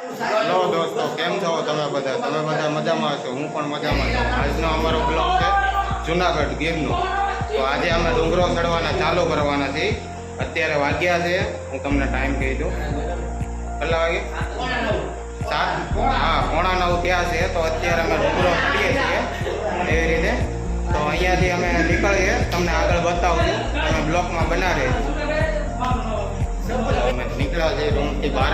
Hello દોસ્તો, કેમ છો તમે બધા? તમે બધા મજામાં છો? હું પણ મજામાં છું. આજનો અમારો બ્લોગ છે જુનાગઢ ગીરનો. તો આજે અમે ડુંગરો ચડવાના, ચાલુ કરવાના છીએ. અત્યારે વાગ્યા છે. હું તમને ટાઈમ કહી દઉં. કેટલા વાગે? સાત? હા, પોણા નવ ત્યાં છે. તો અત્યારે અમે ડુંગરો ચડીએ છીએ એવી રીતે. તો અહીંયાથી અમે નીકળીએ. તમને આગળ બતાવું અમે બ્લોકમાં બનાવીએ. અમે નીકળ્યા છીએ રૂમથી બહાર.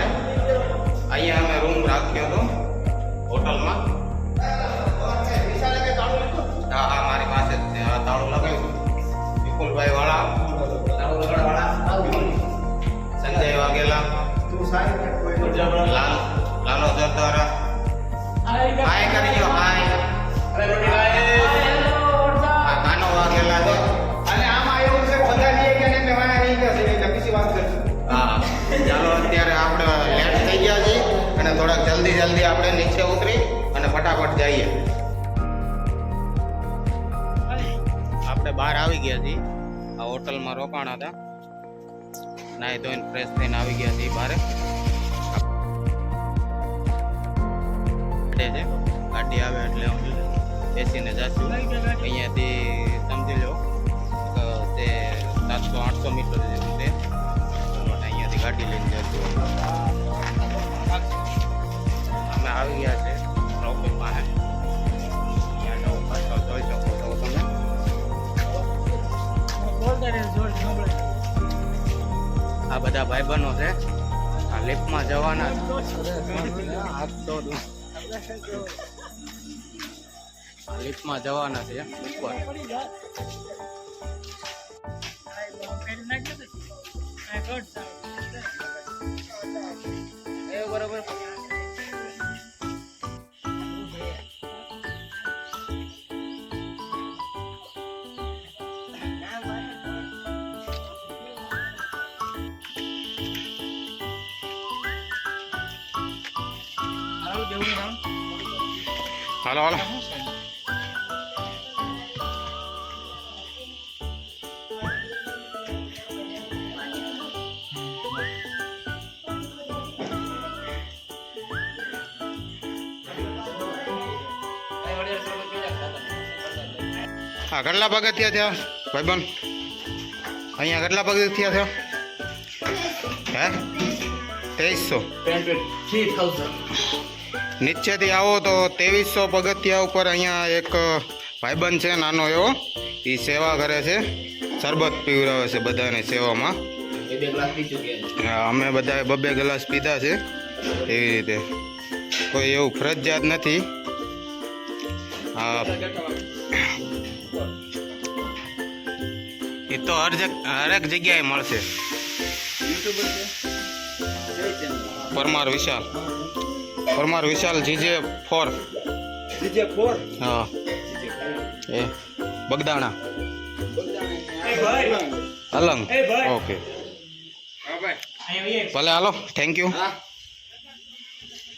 અહીંયા અમે રૂમ રાખ્યો હતો. જલ્દી જલ્દી આપણે નીચે ઉતરી અને ફટાફટ જઈએ. આપણે બહાર આવી ગયા છીએ. આ હોટલમાં રોકાણ હતા. નાહી ધોઈને ફ્રેશ થઈને આવી ગયા છીએ બહાર. છે ગાડી આવે એટલે બેસીને જશું. અહીંયાથી સમજી લો તે સાતસો આઠસો મીટર જેવું છે. અહીંયાથી ગાડી લઈને જશું. અમે આવી ગયા છે ટ્રોફિક પાસે અહીંયા જો પાછળ જોઈ શકો છો તમે આ બધા ભાઈબંધો છે આ લિફ્ટમાં જવાના હાથ તો દૂર. આ લિફ્ટમાં જવાના છે ઉપર બરોબર હાલો હાલો હા કેટલા પગથિયા થયા ભાઈબંધ અહીંયા કેટલા પગથિયા થયા હે તેવીસો નીચેથી આવો તો ત્રેવીસો પગથિયા ઉપર અહીંયા એક ભાઈબંધ છે, નાનો એવો. એ સેવા કરે છે, શરબત પીવડાવે છે બધાને સેવામાં. અમે બધા બબે ગ્લાસ પીધા છે, એવી રીતે. કોઈ એવું ફરજિયાત નથી. એ તો હર હરેક જગ્યાએ મળશે. Parmar Vishal. Parmar Vishal GJ four. Four? હા. એ બગદાણા. અલંગ. ઓકે. ભલે હાલો. થેન્ક યુ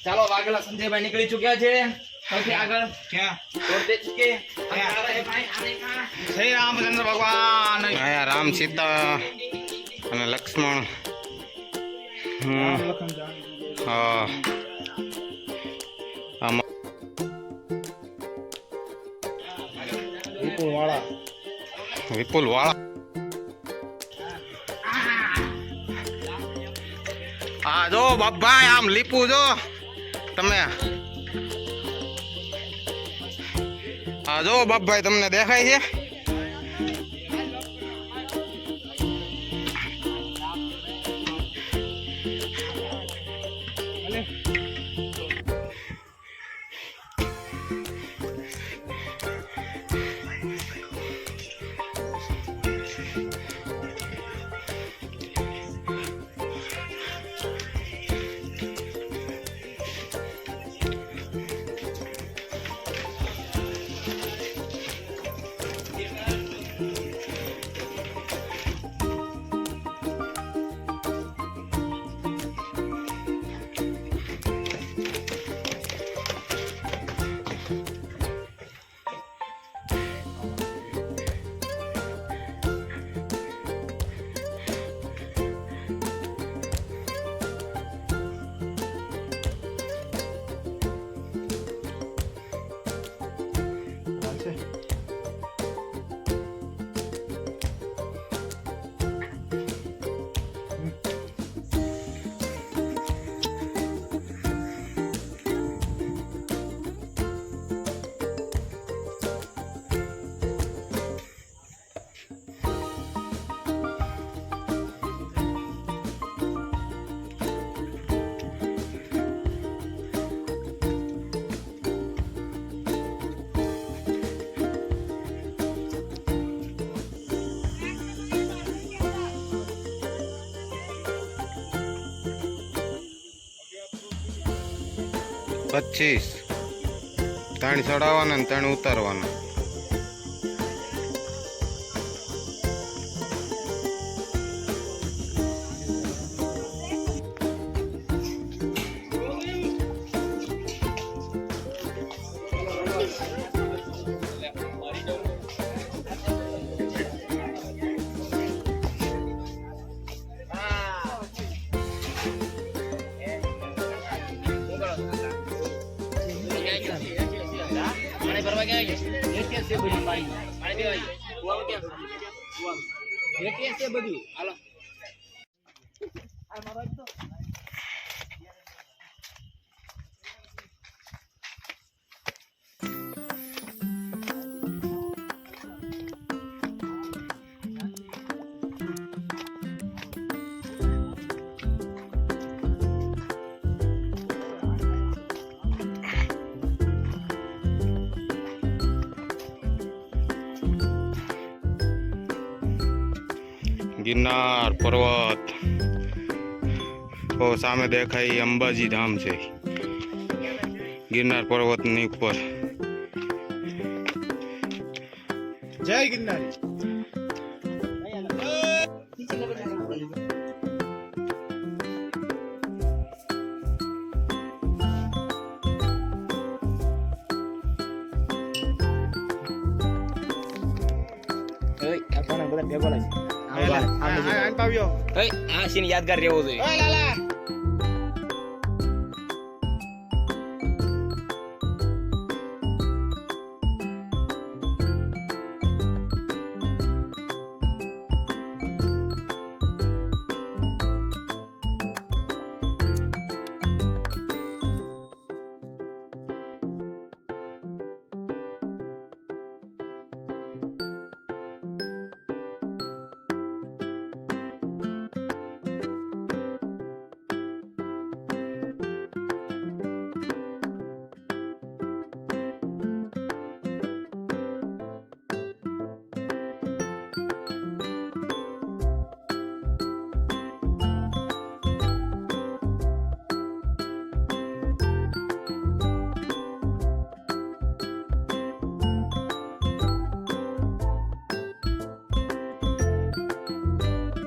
ચાલો વાઘેલા સંજયભાઈ નીકળી ચુક્યા છે. સૌથી આગળ. શ્રી રામચંદ્ર ભગવાન. રામ સીતા અને લક્ષ્મણ. હમ. Ah. હા આમાં વિપુલ વાળા વિપુલ હા જો બાપભાઈ આમ લીપુ જો. તમે. હા જો બાપભાઈ તમને દેખાય છે? પચીસ. ત્રણ ચડાવવાના ને ત્રણ ઉતારવાના. પાણી ભરવા ગયા છે એટીએસ છે બધું પાણી પાણી પીવા છે કુવાનું ક્યાં છે? એટીએસ છે બધું. હાલો. આ મારો ગિરનાર પર્વત. ઓ સામે દેખાય અંબાજી ધામ છે. ગિરનાર પર્વતની ઉપર. જય ગિરનાર. ઓય, apa કોને બધા dia લાગે. આવ્યો ઓય, આ સીન યાદગાર રહેવો જોઈએ